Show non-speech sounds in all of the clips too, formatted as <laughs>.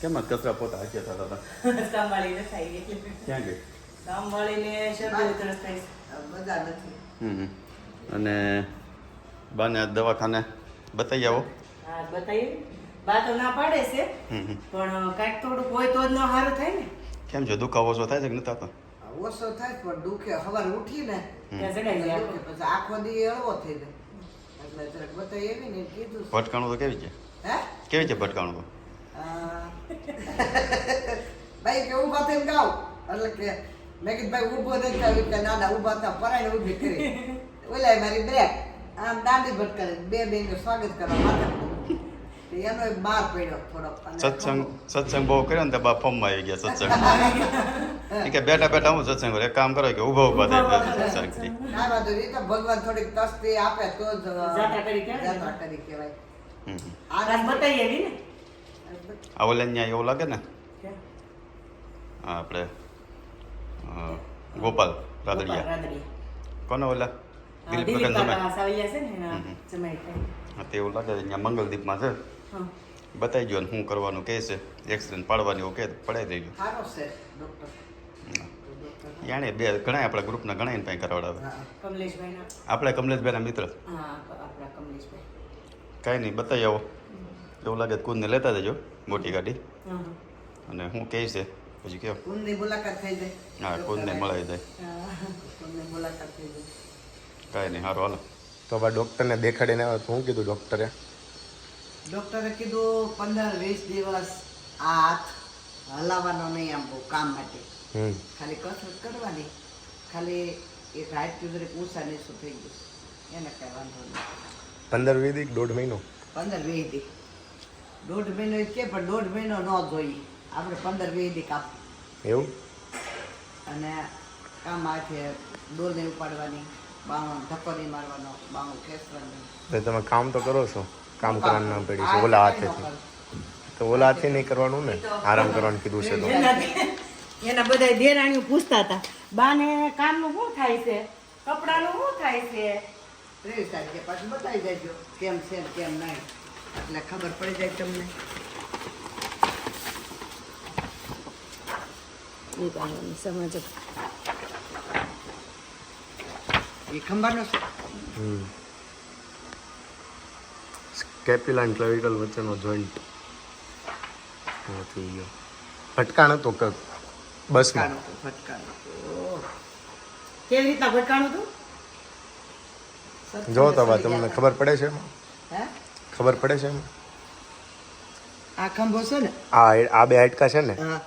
કેમ કચરા પોતા હાચે થતા હતા સાંભળીને થાય એટલે ક્યાં ગઈ? સાંભળીને શરદી ઉધરસ થાય. બધા નથી. અને બાને દવાખાને બતાવી આવો. હા બતાવી બા તો ના પાડે છે. પણ કાંઈક થોડુંક હોય તો જ ન સારું થાય ને. કેમ છે દુખાવો ઓછો થાય છે કે નતા તો ઓછો થાય પણ દુખે સવારે ઉઠીને. પછી આખો દી હળવો થઈ જાય. એટલે જરાક બતાવી એવી ને કીધું. ભટકાણું તો કેવી છે? હે? કેવી છે ભટકાણું તો? ભાઈ કે ઊભા થઈને ગાવ એટલે કે મેં કીધું ભાઈ ઊભો નથી થયો કે ના ના ઊભા થા પરાઈને ઊભી કરી. ઓલાય મારી બ્રેક. આમ દાંડી ભટકારી બે બેન સ્વાગત કરવા માટે એનો એક બાર પડ્યો થોડોક. સત્સંગ સત્સંગ બહુ કર્યો ને તો બા ફોર્મમાં આવી ગયા સત્સંગ. એ કે બેઠા બેઠા હું સત્સંગ કરું? એક કામ કરો કે ઊભા ઊભા થાય સત્સંગથી ના વાંધો નહીં તો ભગવાન થોડીક તસ્તી આપે તો જ જાત્રા કરી કહેવાય ને. કરી કહેવાય. આ બતાવી ને? આ ઓલે ન્યાય એવું લાગે ને? આપણે ગોપાલ રાદડિયા. કોને ઓલા? દિલીપ દિલીપ કાકા કાકા સાવલિયા છે ને એના હમ હમ. જમાઈ તે એવું લાગે અહીંયા મંગલદીપમાં છે. બતાવી ગયો ને શું કરવાનું કહે છે. એક્સિડન્ટ પાડવાની એવું કહે પડાવી દેજો. યાણે બે ઘણા આપણા ગ્રુપના ઘણા એને પાસે કરાવડાવે. આપણે કમલેશભાઈના મિત્ર. કાંઈ નહીં બતાવી આવો. એવું લાગે કુદને લેતા જજો મોટી ગાડી. અને હું કહે છે પછી મુલાકાત થઈ જાય. હા કુદને મળાવી જાય. મુલાકાત થઈ જાય. કાંઈ નહીં સારું હાલો. તો હવે ડૉક્ટરને દેખાડીને આવ્યો તો શું કીધું ડૉક્ટરે? ડૉક્ટરે કીધું પંદર વીસ દિવસ આ હાથ હલાવવાનો નહીં આમ બહુ કામ માટે. ખાલી કસરત કરવાની. ખાલી એ રાઈટ ટ્યુઝરે પૂછા નહીં નીચું થઈ ગયું એને કઈ વાંધો નહીં. પંદર વીસ દી દોઢ મહિનો? પંદર વીસ દી. દોઢ મહિનો કે પણ દોઢ મહિનો ન જોઈએ. આપણે પંદર વીસ દી કાપ એવું? અને કામ આ છે ડોલને ઉપાડવાની બાણો ધક્કો નહીં મારવાનો બાણો ખેંચવાનું. તમે કામ તો કરો છો. કામ કરવાનું ના પડી છે ઓલા હાથેથી. તો ઓલા હાથે નહીં કરવાનું ને? આરામ કરવાનું કીધું છે તો. એના બધા દેરાણીઓ પૂછતા હતા બાને કામનું શું થાય છે? કપડાનું શું થાય છે? પાછું બતાવી દેજો કેમ છે કેમ નહીં. એટલે ખબર પડી જાય તમને. સમજ એ હમ. સ્કેપ્યુલા અને ક્લેવિકલ વચ્ચેનો જોઈન્ટ થઈ ગયો. ભટકાણ હતો કે બસ ફટકારો કેવી રીતના ભટકાણું હતું? જો તો તમને ખબર પડે છે? ખબર પડે છે? આ ખંભો છે ને? આ આ બે હાડકા છે ને? હા.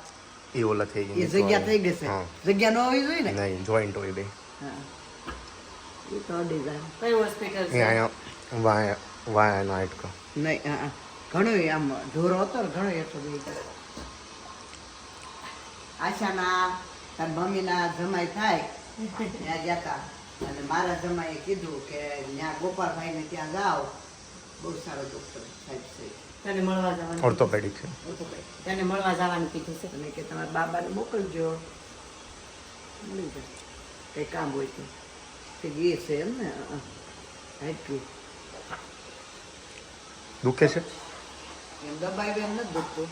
એ ઓલા થઈ ગઈ જગ્યા થઈ ગઈ છે. જગ્યા ન હોવી જોઈએ ને? નહીં જોઈન્ટ હોય બે. એ તો ડિઝાઇન કઈ હોસ્પિટલ છે? અહીંયા વાયા વાયાનો હાડકો. નહીં હા હા. આમ ઢોરો હતો ને ઘણો એટલો બે. આશાના તાર મમ્મીના જમાઈ થાય ત્યાં ગયા તા. અને મારા જમાઈએ કીધું કે ત્યાં ગોપાલભાઈને ત્યાં જાઓ. બહુ સારો ડૉક્ટર સાહેબ છે. તને મળવા જવાનું ઓર્થોપેડિક છે. ઓર્થોપેડિક તને મળવા જવાનું કીધું છે? અને કે તમારા બાબાને મોકલજો. મળી જાય. કંઈ કામ હોય તો. તે ગીર છે એમ ને? હાઈટું દુખે છે? એમ દબાવી એમ નથી દુખતું.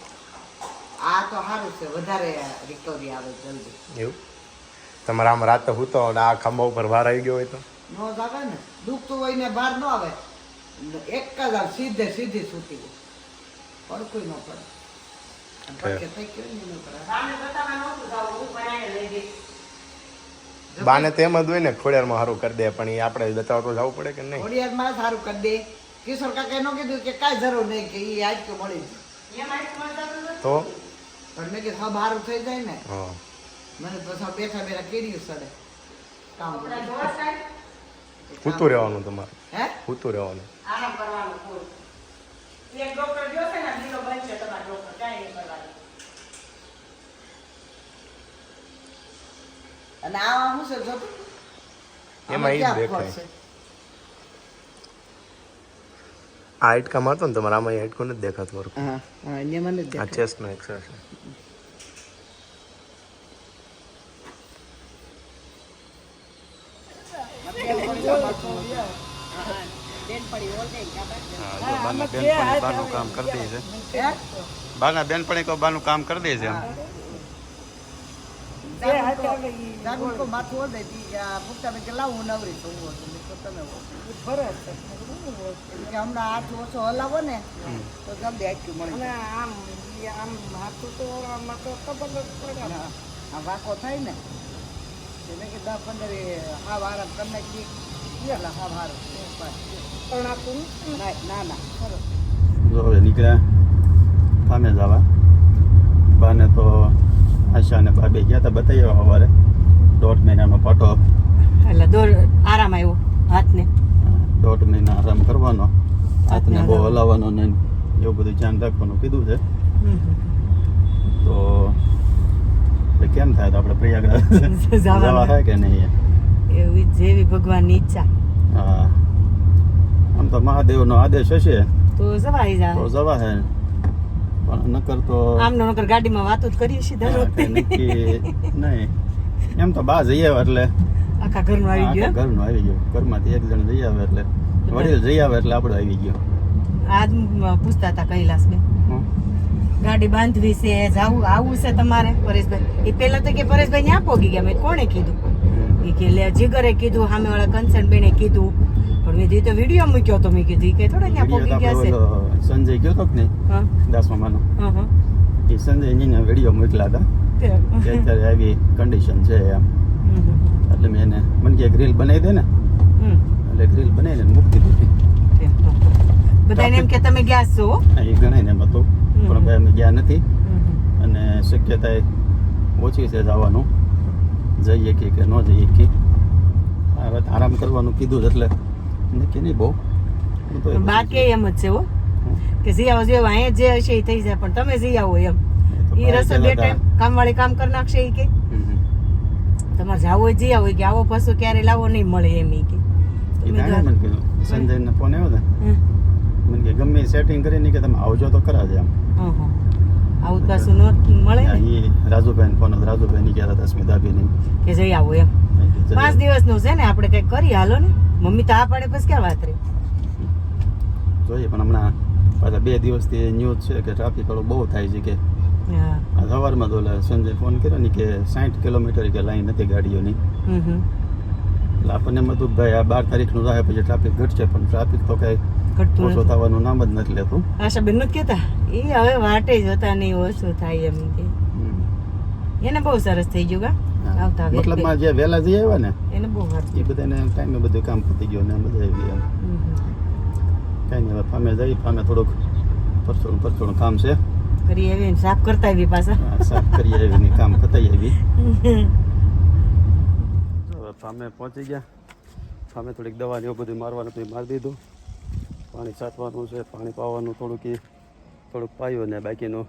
આ તો સારું છે. વધારે રિકવરી આવે જલ્દી. એવું? તમારા આમ રાતે હું તો આ ખંભા ઉપર ભાર આવી ગયો હોય તો? નો જ આવે ને. દુખતું હોય ને બહાર ન આવે. એક જ આમ સીધે સીધી સૂતી હોય. પડકું ન પડે. એનું. બાને તો એમ જ હોય ને ખોડિયારમાં સારું કરી દે પણ એ આપણે બતાવવા જવું પડે કે નહીં? ઘોડિયારમાં સારું કરી દે. કિશોર કાકાએ ન કીધું કે કાંઈ જરૂર નહીં કે એ આજ તો મળી તો પણ મેં કીધું સબ સારું થઈ જાય ને. હા. મને પછી બેઠા બેઠા કીડ્યું સડે. કામ હૂતું રહેવાનું તમારે. હે? હૂતું રહેવાનું. આરામ કરવાનો કોઈ. એક ડોક્ટર ગયો છે ને લીલો બનશે તમારો ડોક્ટર કાંઈ નહીં કરવાનું અને આ હું છે જોતું એમાં એ દેખાય. આ હાઈટકા મારતો ને તમારા આમાં હાઈટકો કોને દેખાતું વર્ક હા હા એને મને દેખાય આ. ચેસ્ટનો એક્સર છે હા જો બાને બેનપણી બાનું કામ કરી દે છે હે? બાના બેન પણ એક બાનું કામ કરી દે છે એમ જે હાથે આવે ઈ જાગું તો માથું હોય ને ઈ આ પૂછતા કે લાવ હું નવરી છું હું હતું. મેં કીધું તમે હો. ફરજ છે. હું હોય. એટલે કે હમણાં હાથ ઓછો હલાવો ને તો જલ્દી હાચું મળી અને જાય. આમ ઈ આમ હાથું તો આમાં તો ખબર જ કામ કરી આ- છે વાકો થાય ને એટલે કે દસ પંદર આ વાર તમને કરી નાખી એટલે જો હવે નીકળ્યા ફામે જવા. બાને તો આશા અને બાબે ગયા હતા બતાવી આવ્યા સવારે. દોઢ મહિનાનો પાટો. એટલે દોર આરામ આવ્યો હાથને. દોઢ મહિના આરામ કરવાનો. હાથને બહુ હલાવવાનો ને એવું બધું ધ્યાન રાખવાનું કીધું છે. તો કેમ થાય તો આપણે પ્રયાગરાજ? <laughs> જવા થાય કે નહીં? એવી જેવી ભગવાનની ઈચ્છા. હા. આમ તો મહાદેવનો આદેશ હશે. તો જવાય જવાઈ તો જવા હે પણ નકર તો આમનો નકર ગાડીમાં વાતો જ કરીએ છીએ દર વખતે. નહીં. એમ તો બા જઈ આવે એટલે. આખા ઘરનું આવી ગયો? ઘરનું આવી ગયું. ઘરમાંથી એક જણ જઈ આવે એટલે. વડીલ જઈ આવે એટલે આપણે આવી ગયો. આજ પૂછતા હતા કૈલાસબેન. હં? ગાડી બાંધવી છે જાવું આવું છે તમારે? પરેશભાઈ એ પેલા તો કે પરેશભાઈ ન્યા પોગી ગયા? મેં કોણે કીધું? એ કે લે જીગરે કીધું સામે વાળા કંચન બેને કીધું. કીધું તો વીડિયો મૂક્યો તો મેં કીધું. કે થોડા ત્યાં વીડિયો ગયા છે. સંજય ગયો તો ને હા. હા એ સંજયજીને વીડિયો મોકલા હતા. અત્યારે આવી કન્ડિશન છે એમ. એટલે મેં એને મને કે ગ્રીલ બનાવી દે ને. એટલે ગ્રીલ બનાવીને મૂકી દીધી. બધાને એમ કે તમે ગયા છો એ ગણાય ને એમ હતું. પણ ભાઈ અમે ગયા નથી. અને શક્યતા ઓછી છે જવાનું. જઈએ કે કે ન જઈએ કે. હવે આરામ કરવાનું કીધું જ એટલે નક્કી નહીં બહુ. બાકી બા કે એમ જ છે હો. કે જી આવો જેવા અહીંયા જે હશે એ થઈ જાય પણ તમે જી આવો એમ. એ રસ બે ટાઈમ કામવાળી કામ કરી નાખશે એ કે. તમારે જાવ હોય જઈ આવો કે આવો પશુ ક્યારે લાવો નહીં મળે એમ ઈ કે. એ કીધું સંજયને ફોન આવ્યો ને મને કે ગમે સેટિંગ કરીને કે તમે આવજો તો ખરા જ એમ. હં, હં. આવું પાછું ન મળે ને? રાજુભાઈ ફોન હતો રાજુભાઈ ની કહેતા હતા સ્મિતાભાઈ કે જઈ આવો એમ. પાંચ દિવસનું છે ને આપણે કંઈક કરી હાલો ને. મમ્મી તો આ પાડે પછી ક્યાં વાત રહી? જોઈએ પણ હમણાં પાછા બે દિવસથી ન્યૂઝ છે કે ટ્રાફિક વાળું બહુ થાય છે કે. સવારમાં તો સંજય ફોન કર્યો ને કે સાઠ કિલોમીટર કે લાઈન નથી ગાડીઓની. એટલે આપણને એમ હતું ભાઈ આ બાર તારીખનું રહે પછી ટ્રાફિક ઘટશે પણ ટ્રાફિક તો કઈ ઘટતું ઓછો થવાનું નામ જ નથી લેતું. આશા બેન નથી કહેતા એ હવે વાટે જ હતા નહીં ઓછું થાય એમ કે. એને બહુ સરસ થઈ ગયું કા? આવતા મતલબ મતલબમાં જે વહેલા જઈ આવ્યા ને એને બહુ સારું એ બધાને ટાઈમે બધું કામ પતી ગયું ને બધા આવી ગયા. કાંઈ નહીં હવે ફામે જઈ ફામે થોડુંક પરચોડું પરચોડું કામ છે. કરી આવી સાફ કરતા આવી પાછા. સાફ કરી આવી ને કામ પતાઈ આવી <laughs> ફામે પહોંચી ગયા. ફામે થોડીક દવા ને એવું બધું મારવાનું હતું મારી દીધું. પાણી છાંટવાનું છે, પાણી પાવાનું થોડુંક એ થોડુંક પાયું ને બાકીનું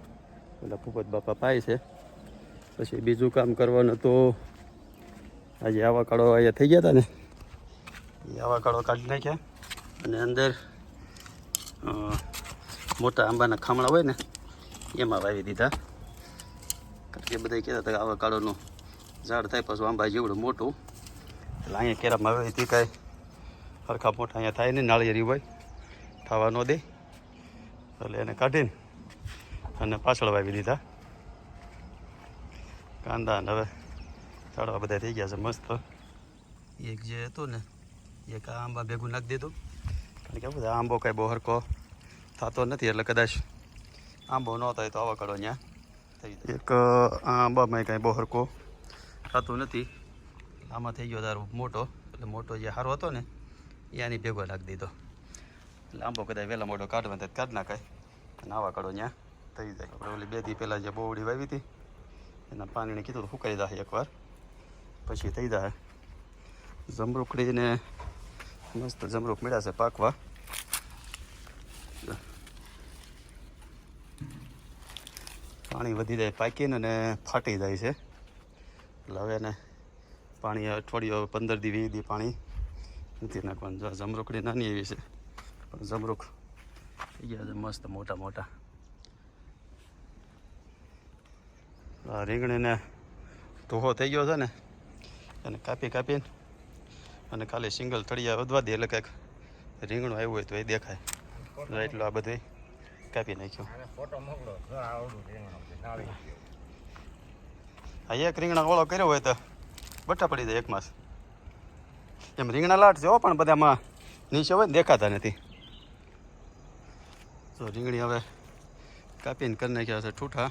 પેલા ભૂપત બાપા પાય છે. પછી બીજું કામ કરવાનું તો આજે આવા કાળો અહીંયા થઈ ગયા હતા ને. એ આવા કાળો કાઢી નાખ્યા અને અંદર મોટા આંબાના ખામણા હોય ને, એમાં વાવી દીધા. કારણ કે બધા કહેતા હતા કે આવા કાળોનું ઝાડ થાય પાછું આંબા જેવડું મોટું. એટલે અહીંયા કેરામાં વાવી હતી કાંઈ. સરખા મોટા અહીંયા થાય ને નાળિયેરી હોય. થવા ન દે. એટલે એને કાઢીને અને પાછળ વાવી દીધા. કાંદા ને હવે ચાડવા બધા થઈ ગયા છે મસ્ત. એક જે હતું ને, એક આંબા ભેગું નાખી દીધું. કારણ કે બધા આંબો કાંઈ બહુ હરકો થતો નથી, એટલે કદાચ આંબો ન થાય તો આવા કરો અહીંયા થઈ એક આંબામાં કાંઈ બહુ હરકો થતું નથી. આમાં થઈ ગયો તારો મોટો, એટલે મોટો જે સારો હતો ને એની ભેગો નાખી દીધો. આંબો કદાચ વહેલા મોટો કાઢવા તો કાઢ નાખાય. અને આવા કાઢો ત્યાં થઈ જાય. આપણે ઓલી બે દી પહેલાં જે બોવડી વાવી હતી, એના પાણીને કીધું સુકાઈ જાય એકવાર. પછી થઈ જાય જમરૂકડીને મસ્ત જમરૂક મળ્યા છે પાકવા. પાણી વધી જાય પાકીને અને ફાટી જાય છે. એટલે હવે એને પાણી અઠવાડિયું પંદર દી, વીસ દી પાણી નથી નાખવાનું. જમરૂકડી નાની એવી છે. પણ જમરૂક થઈ ગયા છે મસ્ત મોટા મોટા. આ રીંગણીને ધોહો થઈ ગયો છે ને એને કાપી કાપીને અને ખાલી સિંગલ થળિયા વધવા દે એટલે કંઈક રીંગણું આવ્યું હોય તો એ દેખાય. જો એટલું આ બધું કાપી નાખ્યું. જો. હા એક રીંગણા ઓળો કર્યો હોય તો બટા પડી જાય એક માસ. એમ રીંગણા લાટ છે હો પણ બધામાં નીચે હોય ને દેખાતા નથી. તો રીંગણી હવે કાપીને કરી નાખ્યા છે ઠૂઠા.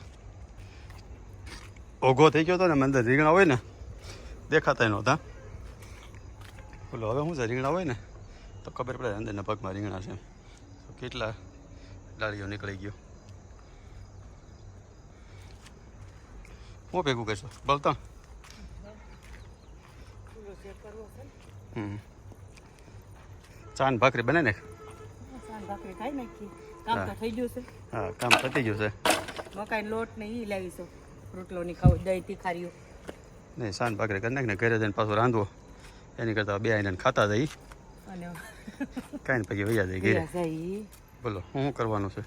ઓઘો થઈ ગયો હતો ને અંદર રીંગણા હોય ને દેખાતા નહોતા. બોલો, હવે શું છે, રીંગણા હોય ને, તો ખબર પડે અંદરના પગમાં રીંગણા છે. કેટલા ડાળીઓ નીકળી ગયો. હું ભેગું કરશો? બળતણ ચાન ભાખરી બને ને ચાન ભાખરી ખાઈ નાખી. કામ તો થઈ ગયું છે. હા કામ પતી ગયું છે. મકાઈ લોટ ને ઈ લાવીશું રોટલોની ખાવ દહીં તીખારીઓ. નહીં સાન ભાખરી કરી નાખીને ઘરે જઈને પાછું રાંધવો. એની કરતાં બે આઈને ખાતા જઈ. અને <laughs> કાંઈ ને પછી વૈયા જઈ ઘરે. બોલો શું કરવાનું છે?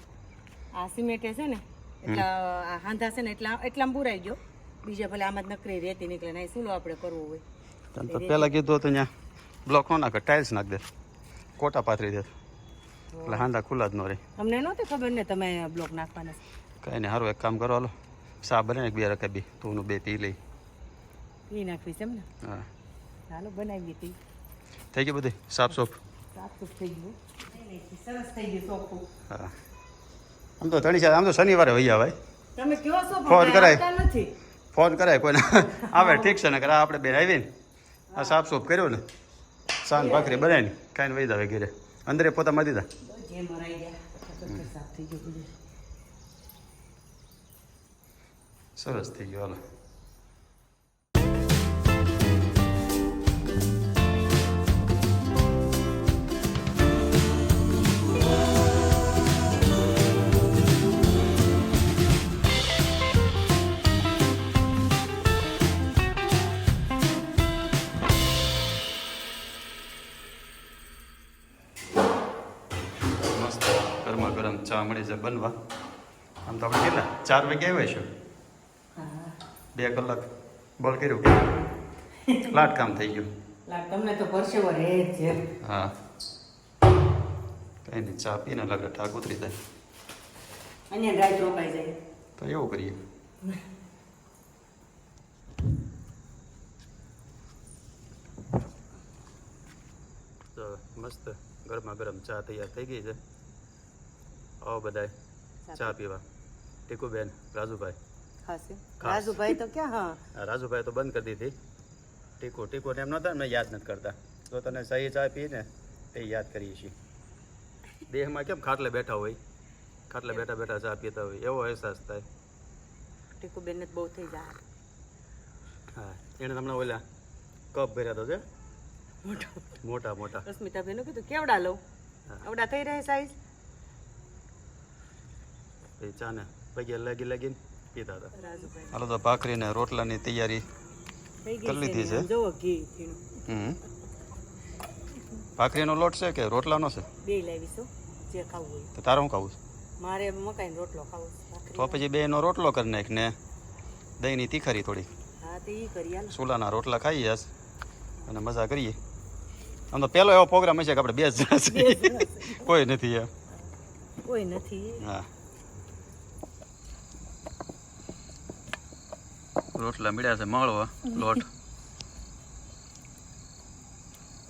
આ સિમેન્ટે છે ને એટલે આ હાંધા છે ને એટલા એટલામાં બુરાઈ ગયો. બીજા ભલે આમાં જ નકરી રેતી નીકળે ને શું આપણે કરવું હોય? તો પહેલાં કીધું હતું ત્યાં બ્લોક નો નાખે ટાઇલ્સ નાખ દે. કોટા પાથરી દે. એટલે હાંધા ખુલ્લા જ ન રહે. તમને નહોતી ખબર ને તમે બ્લોક નાખવાના કાંઈ નહીં સારું એક કામ કરો હાલો. સા બને એક બે રખે બી તું બે પી લઈ. પી નાખવી છે એમને હા. ચાલો બનાવી હતી થઈ ગયું બધું? સાફ સોફ? સાફ થઈ ગયું. સરસ થઈ ગયું હા. આમ તો ધણી આમ તો શનિવારે વૈયા ભાઈ તમે કયો છો ફોન કરાય. નથી. ફોન કરાય કોઈને. આવે ઠીક છે ને કરે આપણે બેન આવીને આ સાફ સૂફ કર્યો ને. સાન ભાખરી બનાવીને કાંઈ વૈદા જાવે ઘરે. અંદરે દીધા થઈ ગયું બધું સરસ થઈ ગયો હાલો ગરમા ગરમ ચા મળી જાય બનવા. આમ તો આપણે કેટલા? ચાર વાગે આવ્યા છો? બે કલાક બોલ કર્યું લાટ કામ થઈ ગયું. તમને તો પરસેવો રહે છે. હા. કંઈ નહીં ચા પીને લાગે ઠાક ઉતરી જાય. અહીંયા ગાય રોકાઈ જાય. તો એવું કરીએ. તો મસ્ત ગરમા ગરમ ચા તૈયાર થઈ ગઈ છે. આવો બધાય. ચા પીવા. ટીકુબેન રાજુભાઈ. રાજુભાઈ તો ક્યાં હા. રાજુભાઈ તો બંધ કરી દીધી. ટીકુ ટીકુ એમ નહોતા મેં યાદ નથી કરતા. તો તને સહી ચા પીને એ યાદ કરીએ છીએ. દેહમાં કેમ ખાટલે બેઠા હોય? ખાટલે બેઠા બેઠા ચા પીતા હોય. એવો અહેસાસ થાય. ટીકુબેન ને બહુ થઈ જાય. હા એણે હમણાં ઓલા કપ ભર્યા તો છે? મોટા મોટા. સ્મિતાબેન કીધું કેવડા લઉં. આવડા થઈ રહે સાઈઝ. એ ચાને પગે લાગી લાગીને પીતા હતા. હાલો તો ભાખરી ને રોટલાની તૈયારી થઈ કરી લીધી છે. હમ. ભાખરીનો લોટ છે કે રોટલાનો છે? બે લાવીશું જે ખાવું હોય. તો તારે હું ખાવું છે? મારે મકાઈનો રોટલો ખાવો છે તો પછી બેનો રોટલો કરી નાખ ને દહીંની તીખારી થોડી. હા તો કરી સુલાના રોટલા ખાઈએ જશ અને મજા કરીએ. આમ તો પહેલો એવો પ્રોગ્રામ હશે કે આપણે બે જ કોઈ નથી એમ. કોઈ નથી. હા. રોટલા મળ્યા છે મળવા લોટ.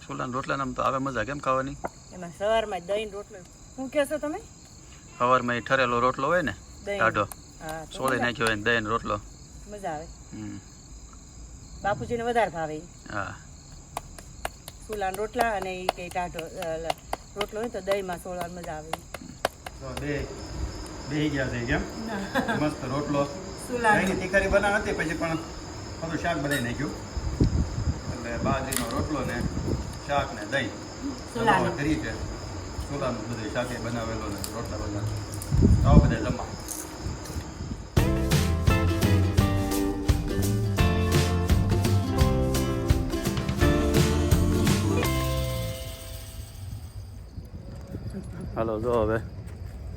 સુલાના રોટલા નામ તો આવે મજા કેમ ખાવાની? એમાં સવારમાં દહીં રોટલો. શું કહેશો તમે? સવારમાં એ ઠરેલો રોટલો હોય ને ટાઢો તો સોળી નાખ્યો હોય ને દહીં રોટલો. મજા આવે. હમ. બાપુજીને વધારે ભાવે હા. ફૂલાના રોટલા અને એ કંઈ ટાઢો રોટલો હોય તો દહીંમાં સોળવાની મજા આવે. બે બે ગયા છે કેમ? મસ્ત રોટલો. તીખારી બનાવ હતી પછી પણ બધું શાક બનાવી નાખ્યું. એટલે બાજરીનો રોટલો ને શાક ને દહીં. કરી છે. સુલાનું બધું શાકે બનાવેલો ને રોટલા બધા આવો બધા જમા હાલો જો હવે.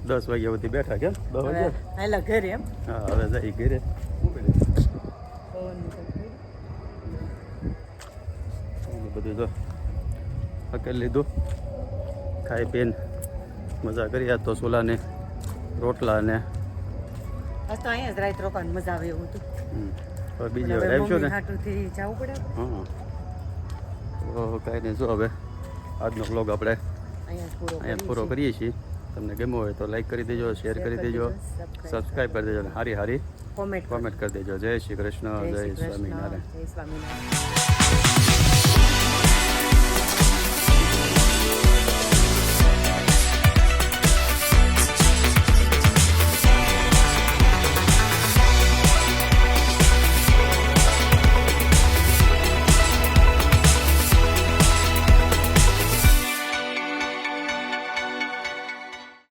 દસ વાગ્યા સુધી બેઠા કેમ દસ હવે વાગ્યા? ઘરે એમ. હા હવે જઈ ઘરે. બધું જો હકેલ લીધું. ખાઈ પીને મજા કરી. આજ તો રોટલા ને આજ તો અહીંયા જ રાત રોકાણ મજા આવે એવું હતું. હમ. હવે બીજી વાર આવશો ને? હાટુથી જવું પડે હા. તો કાંઈ નહીં જો હવે આજનો બ્લોગ આપણે અહીંયા પૂરો કરીએ છીએ. તમને ગમ્યું હોય તો લાઈક કરી દેજો શેર કરી દેજો સબસ્ક્રાઈબ કરી દેજો હારી હારી કોમેન્ટ કોમેન્ટ કરી દેજો. જય શ્રી કૃષ્ણ જય સ્વામિનારાયણ. જય સ્વામિનારાયણ.